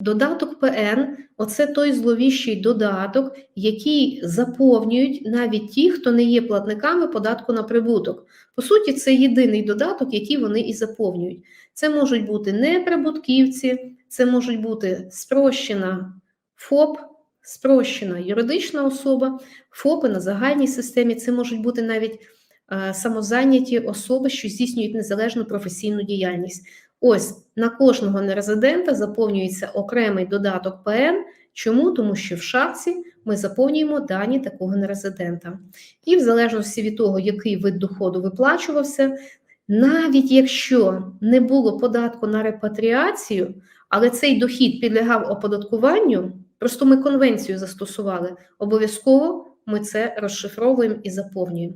Додаток ПН оце той зловіщий додаток, який заповнюють навіть ті, хто не є платниками податку на прибуток. По суті, це єдиний додаток, який вони і заповнюють. Це можуть бути неприбутківці, це можуть бути спрощена ФОП, спрощена юридична особа, ФОПи на загальній системі. Це можуть бути навіть е, самозайняті особи, що здійснюють незалежну професійну діяльність. Ось на кожного нерезидента заповнюється окремий додаток ПН. Чому? Тому що в шапці ми заповнюємо дані такого нерезидента. І в залежності від того, який вид доходу виплачувався, навіть якщо не було податку на репатріацію, але цей дохід підлягав оподаткуванню, просто ми конвенцію застосували, обов'язково ми це розшифровуємо і заповнюємо.